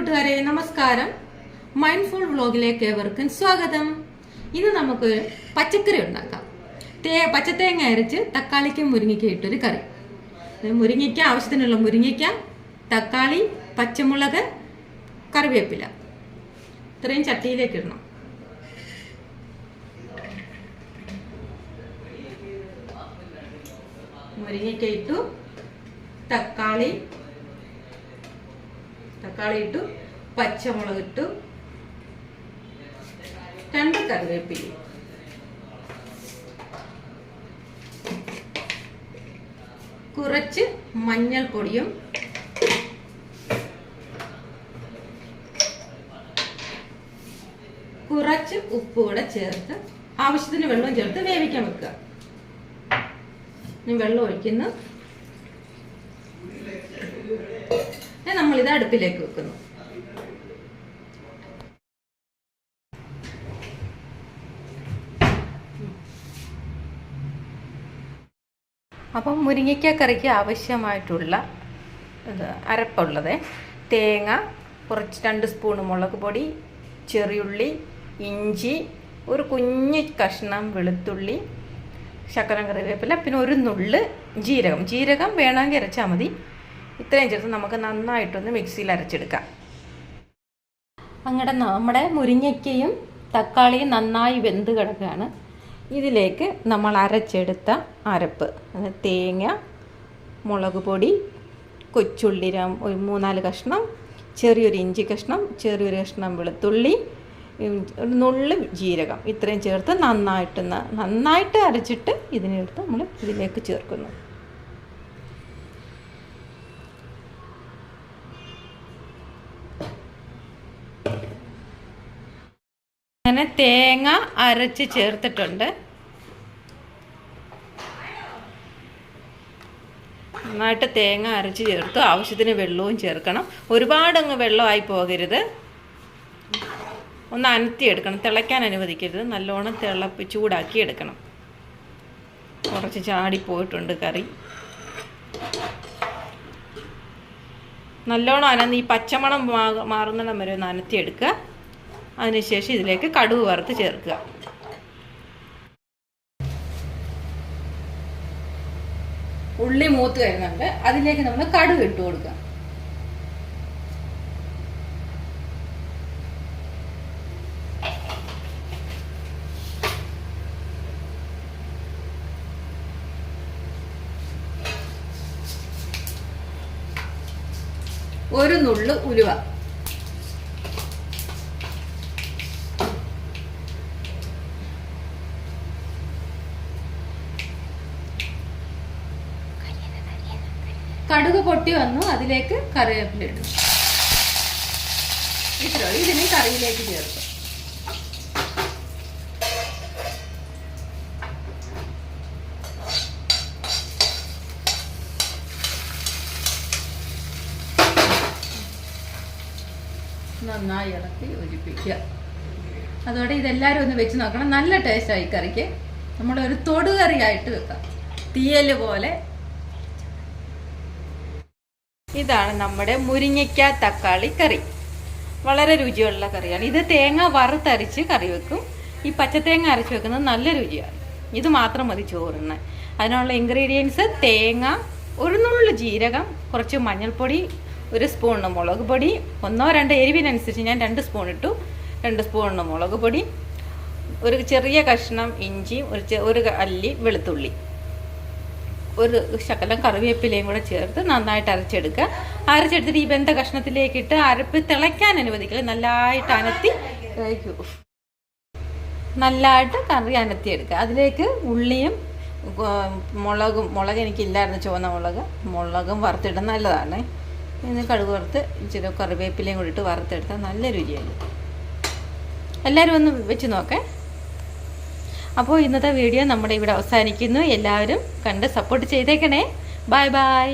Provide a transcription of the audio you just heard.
കൂട്ടുകാരെ നമസ്കാരം. മൈൻഡ്ഫുൾ വ്ലോഗിലേക്ക് ഏവർക്കും സ്വാഗതം. ഇന്ന് നമുക്ക് പച്ചക്കറി ഉണ്ടാക്കാം. തേ പച്ചത്തേങ്ങ അരച്ച് തക്കാളിക്കും മുരിങ്ങയ്ക്കും ഇട്ടൊരു കറി. മുരിങ്ങയ്ക്ക ആവശ്യത്തിനുള്ള മുരിങ്ങയ്ക്ക തക്കാളി പച്ചമുളക് കറിവേപ്പില. ഇത്രയും ചട്ടിയിലേക്ക് ഇടണം. മുരിങ്ങയ്ക്ക ഇട്ടു. തക്കാളി തക്കാളി ഇട്ടു പച്ചമുളക് ഇട്ടു രണ്ട് കറിവേപ്പില കുറച്ച് മഞ്ഞൾപ്പൊടിയും കുറച്ച് ഉപ്പ് കൂടെ ചേർത്ത് ആവശ്യത്തിന് വെള്ളം ചേർത്ത് വേവിക്കാൻ വെക്കുക. വെള്ളം ഒഴിക്കുന്നു. നമ്മളിത് അടുപ്പിലേക്ക് വെക്കുന്നു. അപ്പം മുരിങ്ങയ്ക്ക കറിക്ക് ആവശ്യമായിട്ടുള്ള ഇത് അരപ്പുള്ളത്. തേങ്ങ കുറച്ച് രണ്ട് സ്പൂൺ മുളക് പൊടി ചെറിയുള്ളി ഇഞ്ചി ഒരു കുഞ്ഞ് കഷ്ണം വെളുത്തുള്ളി ശക്കരം കറിവേപ്പില പിന്നെ ഒരു നുള്ള് ജീരകം. ജീരകം വേണമെങ്കിൽ ഇരച്ചാൽ മതി. ഇത്രയും ചേർത്ത് നമുക്ക് നന്നായിട്ടൊന്ന് മിക്സിയിൽ അരച്ചെടുക്കാം. അങ്ങനെ നമ്മുടെ മുരിങ്ങയ്ക്കയും തക്കാളിയും നന്നായി വെന്ത് കിടക്കുകയാണ്. ഇതിലേക്ക് നമ്മൾ അരച്ചെടുത്ത അരപ്പ് തേങ്ങ മുളക് പൊടി കൊച്ചുള്ളിരം ഒരു മൂന്നാൽ കഷ്ണം ചെറിയൊരു ഇഞ്ചി കഷ്ണം ചെറിയൊരു കഷ്ണം വെളുത്തുള്ളി ഒരു നുള്ള് ജീരകം. ഇത്രയും ചേർത്ത് നന്നായിട്ടൊന്ന് നന്നായിട്ട് അരച്ചിട്ട് ഇതിനെടുത്ത് നമ്മൾ ഇതിലേക്ക് ചേർക്കുന്നു. അങ്ങനെ തേങ്ങ അരച്ച് ചേർത്തിട്ടുണ്ട്. നന്നായിട്ട് തേങ്ങ അരച്ച് ചേർത്ത്. ആവശ്യത്തിന് വെള്ളവും ചേർക്കണം. ഒരുപാട് ഒരുപാടങ്ങ് വെള്ളമായി പോകരുത്. ഒന്ന് അനത്തി എടുക്കണം. തിളയ്ക്കാൻ അനുവദിക്കരുത്. നല്ലോണം തിളപ്പി ചൂടാക്കി എടുക്കണം. കുറച്ച് ചാടിപ്പോയിട്ടുണ്ട് കറി. നല്ലോണം അനന്ന് ഈ പച്ചമണം മാറുന്നിടം വരെ ഒന്ന് അനത്തി എടുക്കുക. അതിനുശേഷം ഇതിലേക്ക് കടുവ് വറുത്ത് ചേർക്കുക. ഉള്ളി മൂത്ത് വരുന്നുണ്ട്. അതിലേക്ക് നമ്മൾ കടുവ് ഇട്ട് കൊടുക്കുക. ഒരു നുള്ളു ഉലുവ. കടുക് പൊട്ടി വന്നു. അതിലേക്ക് കറിവേപ്പില ഇടും ഇത്രയോ ഇതിന് കറിയിലേക്ക് ചേർക്കും നന്നായി ഇളക്കി യോജിപ്പിക്കുക. അതോടെ ഇതെല്ലാവരും ഒന്ന് വെച്ച് നോക്കണം. നല്ല ടേസ്റ്റായി കറിക്ക്. നമ്മളൊരു തൊടുകറിയായിട്ട് വെക്കാം. തീയൽ പോലെ ഇതാണ് നമ്മുടെ മുരിങ്ങയ്ക്ക തക്കാളി കറി. വളരെ രുചിയുള്ള കറിയാണ്. ഇത് തേങ്ങ വറുത്തരച്ച് കറി വെക്കും. ഈ പച്ചത്തേങ്ങ അരച്ച് വെക്കുന്നത് നല്ല രുചിയാണ്. ഇത് മാത്രം മതി ചോറിന്. അതിനുള്ള ഇൻഗ്രീഡിയൻസ് തേങ്ങ ഒരു നുള്ളു ജീരകം കുറച്ച് മഞ്ഞൾപ്പൊടി ഒരു സ്പൂണിന് മുളക് പൊടി ഒന്നോ രണ്ടോ എരിവിനനുസരിച്ച് ഞാൻ രണ്ട് സ്പൂൺ ഇട്ടു. രണ്ട് സ്പൂണിന് മുളക് പൊടി ഒരു ചെറിയ കഷ്ണം ഇഞ്ചി ഒരു ഒരു അല്ലി വെളുത്തുള്ളി. ഒരു ശകലം കറിവേപ്പിലയും കൂടെ ചേർത്ത് നന്നായിട്ട് അരച്ചെടുക്കുക. അരച്ചെടുത്തിട്ട് ഈ ബന്ധ കഷ്ണത്തിലേക്ക് ഇട്ട് അരപ്പ് തിളയ്ക്കാൻ അനുവദിക്കുക നല്ലതായിട്ട് അനത്തി നല്ലതായിട്ട് കറി അനത്തിയെടുക്കുക. അതിലേക്ക് ഉള്ളിയും മുളകും മുളക് എനിക്കില്ലായിരുന്നു ചുവന്ന മുളക്. മുളകും വറുത്തിടുന്നത് നല്ലതാണ്. ഇന്ന് കടുക് വറുത്ത് ഇച്ചിരി കറിവേപ്പിലയും കൂടി ഇട്ട് വറുത്തെടുത്താൽ നല്ല രുചിയാണ് എല്ലാവരും ഒന്ന് വെച്ച് നോക്കേ. അപ്പോൾ ഇന്നത്തെ വീഡിയോ നമ്മുടെ ഇവിടെ അവസാനിക്കുന്നു. എല്ലാവരും കണ്ട് സപ്പോർട്ട് ചെയ്തേക്കണേ. Bye bye